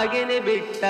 ಹಾಗೆನೆ ಬಿಟ್ಟ.